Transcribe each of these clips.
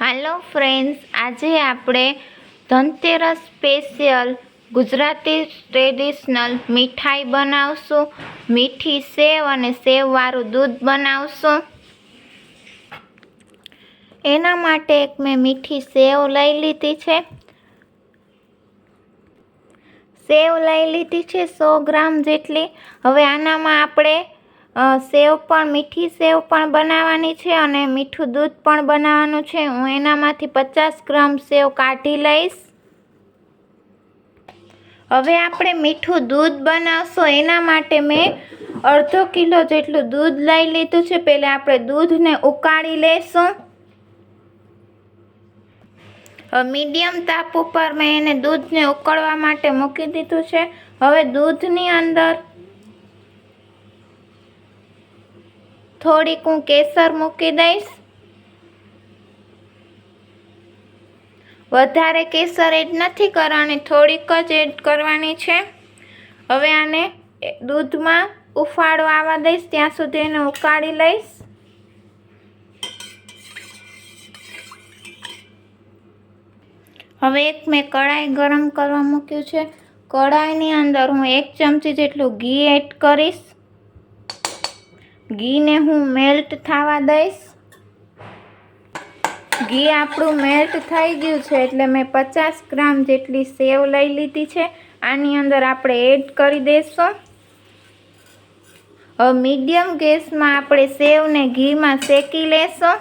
હાલો friends, આજે આપણે Dhanteras special Gujarati traditional મીઠાઈ બનાવશું. મીઠી સેવ અને સેવવાળું દૂધ બનાવશું. એના માટે એક મેં મીઠી સેવ લઈ લીધી છે. સેવ લઈ લીધી છે સો ગ્રામ જેટલી. હવે આનામાં આપણે સેવ પણ, મીઠી સેવ પણ બનાવવાની છે અને મીઠું દૂધ પણ બનાવવાનું છે. હું એનામાંથી પચાસ ગ્રામ સેવ કાઢી લઈશ. હવે આપણે મીઠું દૂધ બનાવશું. એના માટે મેં અડધો કિલો જેટલું દૂધ લઈ લીધું છે. પહેલાં આપણે દૂધને ઉકાળી લઈશું મીડિયમ તાપ ઉપર મેં એને દૂધને ઉકળવા માટે મૂકી દીધું છે. હવે દૂધની અંદર થોડીક હું કેસર મૂકી દઈશ. વધારે કેસર એડ નથી કરવાની, થોડીક જ એડ કરવાની છે. હવે આને દૂધમાં ઉફાળો આવવા દઈશ, ત્યાં સુધી એને ઉકાળી લઈશ. હવે એક મેં કઢાઈ ગરમ કરવા મૂક્યું છે. કઢાઈની અંદર હું એક ચમચી જેટલું ઘી એડ કરીશ. ઘીને હું મેલ્ટ થવા દઈશ. ઘી આપણું મેલ્ટ થઈ ગયું છે એટલે મેં પચાસ ગ્રામ જેટલી સેવ લઈ લીધી છે. આની અંદર આપણે એડ કરી દઈશું હવે મીડિયમ ગેસમાં આપણે સેવને ઘીમાં શેકી લેશું.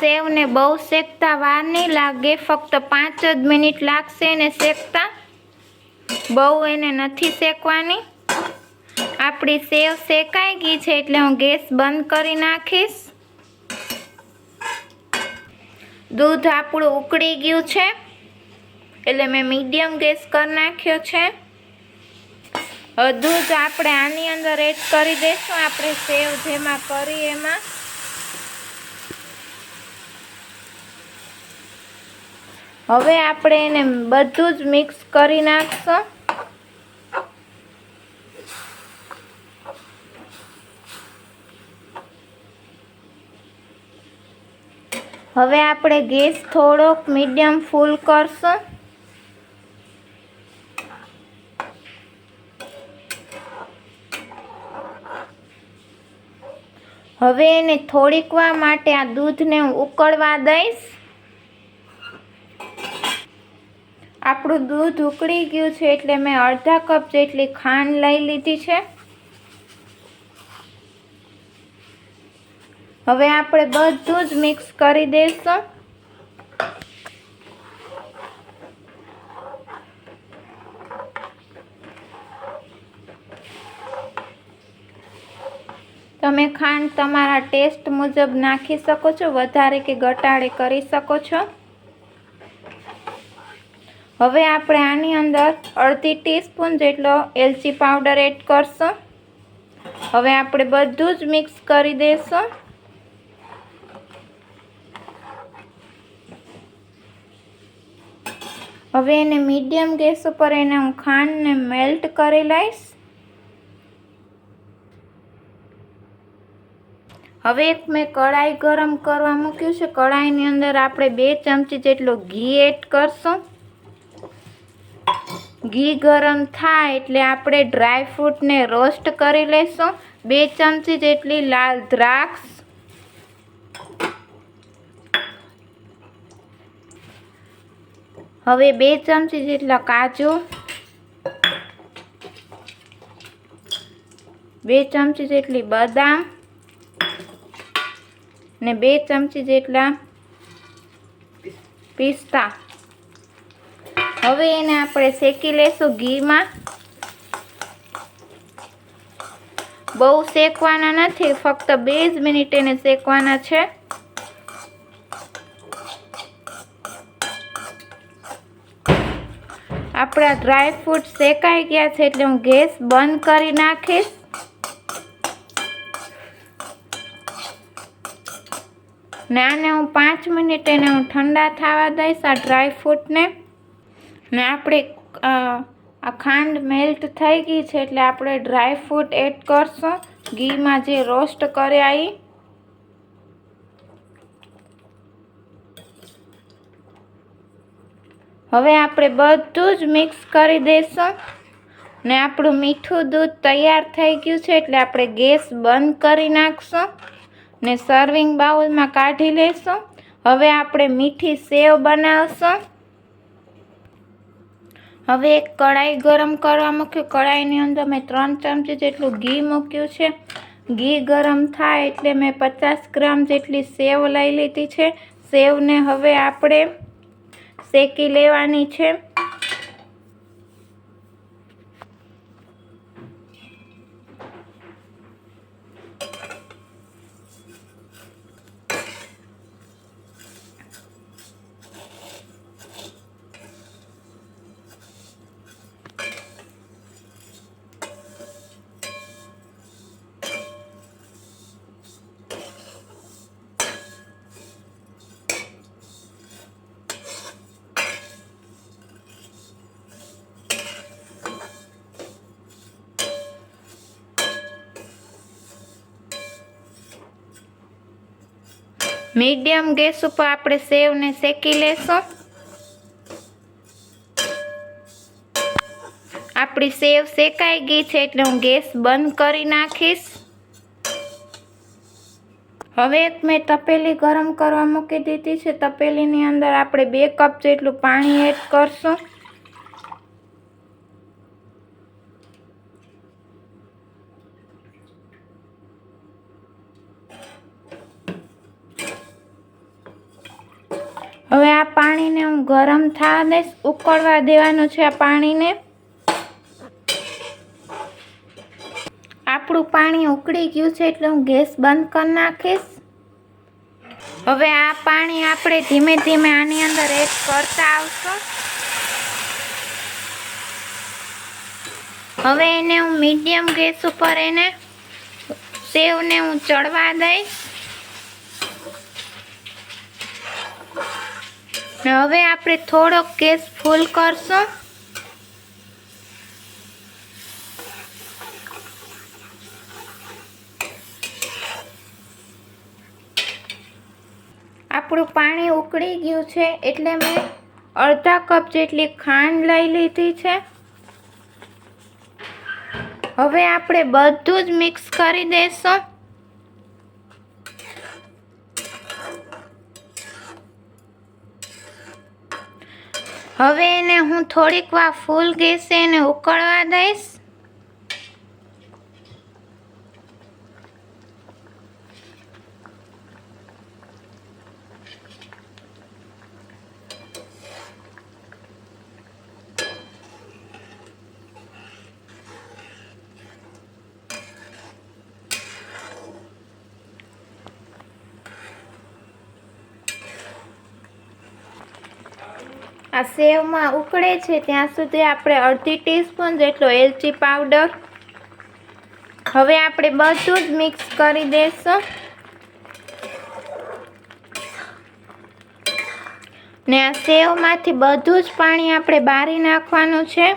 સેવને બહુ શેકતા વાર નહીં લાગે, ફક્ત પાંચ જ મિનિટ લાગશે એને શેકતા. બહુ એને નથી શેકવાની. આપણી સેવ શેકાઈ ગઈ છે એટલે હું ગેસ બંધ કરી નાખીશ. દૂધ આપણું ઉકળી ગયું છે, એટલે મેં મીડિયમ ગેસ કરી નાખ્યો છે. દૂધ આપણે આની અંદર એડ કરી દઈશું આપણે સેવ જેમાં કરી એમાં. હવે આપણે એને બધું જ મિક્સ કરી નાખશું. હવે આપણે ગેસ થોડોક મીડિયમ ફૂલ કરશું. હવે એને થોડીક માટે આ દૂધને હું ઉકળવા દઈશ. આપણું દૂધ ઉકળી ગયું છે એટલે મેં અડધા કપ જેટલી ખાંડ લઈ લીધી છે. હવે આપણે બધું જ મિક્સ કરી દઈશું. તમે ખાંડ તમારા ટેસ્ટ મુજબ નાખી શકો છો, વધારે કે ઘટાડે કરી શકો છો. હવે આપણે આની અંદર અડધી ટીસ્પૂન જેટલો એલચી પાવડર એડ કરશું. હવે આપણે બધું જ મિક્સ કરી દઈશું હવે એને મીડિયમ ગેસ ઉપર એને હું ખાંડને મેલ્ટ કરી લઈશ. હવે એક મેં કઢાઈ ગરમ કરવા મૂક્યું છે. કઢાઈની અંદર આપણે બે ચમચી જેટલું ઘી એડ કરશું. ઘી ગરમ થાય એટલે આપણે ડ્રાય ફ્રૂટને રોસ્ટ કરી લઈશું બે ચમચી જેટલી લાલ દ્રાક્ષ. હવે બે ચમચી જેટલા કાજુ. બે ચમચી જેટલી બદામ. ને બે ચમચી જેટલા પિસ્તા. હવે એને આપણે શેકી લેશું ઘીમાં. બહુ શેકવાના નથી, ફક્ત બે જ મિનિટ એને શેકવાના છે. આપણા ડ્રાયફ્રૂટ શેકાઈ ગયા છે એટલે હું ગેસ બંધ કરી નાખીશ. ને આને હું પાંચ મિનિટ એને હું ઠંડા થવા દઈશ આ ડ્રાય ફ્રૂટને ને આપણે આ ખાંડ મેલ્ટ થઈ ગઈ છે એટલે આપણે ડ્રાય ફ્રૂટ એડ કરશું. ઘીમાં જે રોસ્ટ કર્યા એ હવે આપણે બધું જ મિક્સ કરી દઈશું ને આપણું મીઠું દૂધ તૈયાર થઈ ગયું છે એટલે આપણે ગેસ બંધ કરી નાખશું. ને સર્વિંગ બાઉલમાં કાઢી લઈશું હવે આપણે મીઠી સેવ બનાવશું. હવે એક કઢાઈ ગરમ કરવા મૂક્યું. કઢાઈની અંદર મેં ત્રણ ચમચી જેટલું ઘી મૂક્યું છે. ઘી ગરમ થાય એટલે મેં પચાસ ગ્રામ જેટલી સેવ લઈ લીધી છે. સેવને હવે આપણે શેકી લેવાની છે. મીડિયમ ગેસ ઉપર આપણે સેવને શેકી લેશું. આપણી સેવ શેકાઈ ગઈ છે એટલે હું ગેસ બંધ કરી નાખીશ. હવે એક મેં તપેલી ગરમ કરવા મૂકી દીધી છે. તપેલીની અંદર આપણે બે કપ જેટલું પાણી એડ કરશું હવે આ પાણીને હું ગરમ થાને ઉકળવા દેવાનું છે આ પાણીને. આપણું પાણી ઉકળી ગયું છે એટલે હું ગેસ બંધ કરી નાખીશ. હવે આ પાણી આપણે ધીમે ધીમે આની અંદર એડ કરતા આવશું. હવે એને હું મીડિયમ ગેસ ઉપર એને સેવને હું ચડવા દઈશ. હવે આપણે થોડોક ગેસ ફૂલ કરશું. આપણું પાણી ઉકળી ગયું છે એટલે મેં અડધા કપ જેટલી ખાંડ લઈ લીધી છે. હવે આપણે બધું જ મિક્સ કરી દઈશું હવે એને હું થોડીક વાર ફૂલ ગેસે એને ઉકળવા દઈશ. આ સેવમાં ઉકળે છે, ત્યાં સુધી આપણે અડધી ટીસ્પૂન જેટલો એલચી પાવડર હવે આપણે બધું જ મિક્સ કરી દઈશું ને આ સેવમાંથી બધું જ પાણી આપણે બારી નાખવાનું છે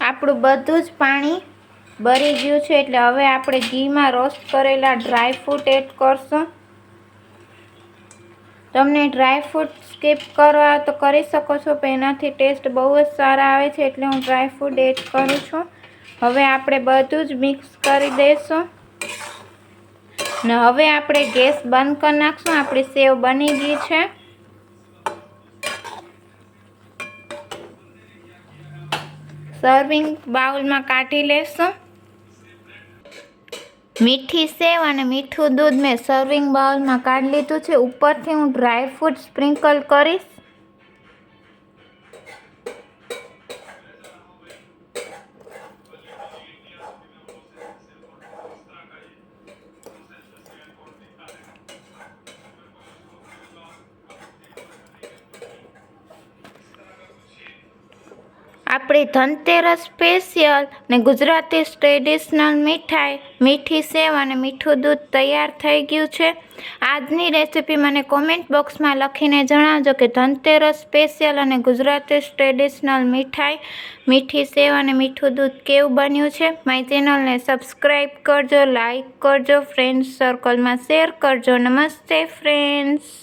આપણું બધું જ પાણી બળી ગયું છે એટલે હવે આપણે ઘીમાં રોસ્ટ કરેલા ડ્રાય ફ્રૂટ એડ કરશું. તમને ડ્રાય ફ્રૂટ સ્કીપ કરવા તો કરી શકો છો, પણ એનાથી ટેસ્ટ બહુ જ સારા આવે છે એટલે હું ડ્રાય ફ્રૂટ એડ કરું છું. હવે આપણે બધું જ મિક્સ કરી દઈશું. ને હવે આપણે ગેસ બંધ કરી નાખશું. આપણી સેવ બની ગઈ છે. સર્વિંગ બાઉલમાં કાઢી લેશું. મીઠી સેવ અને મીઠું દૂધ મેં સર્વિંગ બાઉલમાં કાઢી લીધું છે. ઉપરથી હું ડ્રાયફ્રૂટ સ્પ્રિંકલ કરીશ. આપણી ધનતેરસ સ્પેશિયલ ને ગુજરાતી ટ્રેડિશનલ મીઠાઈ, મીઠી સેવ અને મીઠું દૂધ તૈયાર થઈ ગયું છે. આજની રેસીપી મને કોમેન્ટ બોક્સમાં લખીને જણાવજો કે ધનતેરસ સ્પેશિયલ અને ગુજરાતી ટ્રેડિશનલ મીઠાઈ, મીઠી સેવ અને મીઠું દૂધ કેવું બન્યું છે? મારી ચેનલને સબસ્ક્રાઈબ કરજો લાઈક કરજો ફ્રેન્ડ્સ સર્કલમાં શેર કરજો. નમસ્તે ફ્રેન્ડ્સ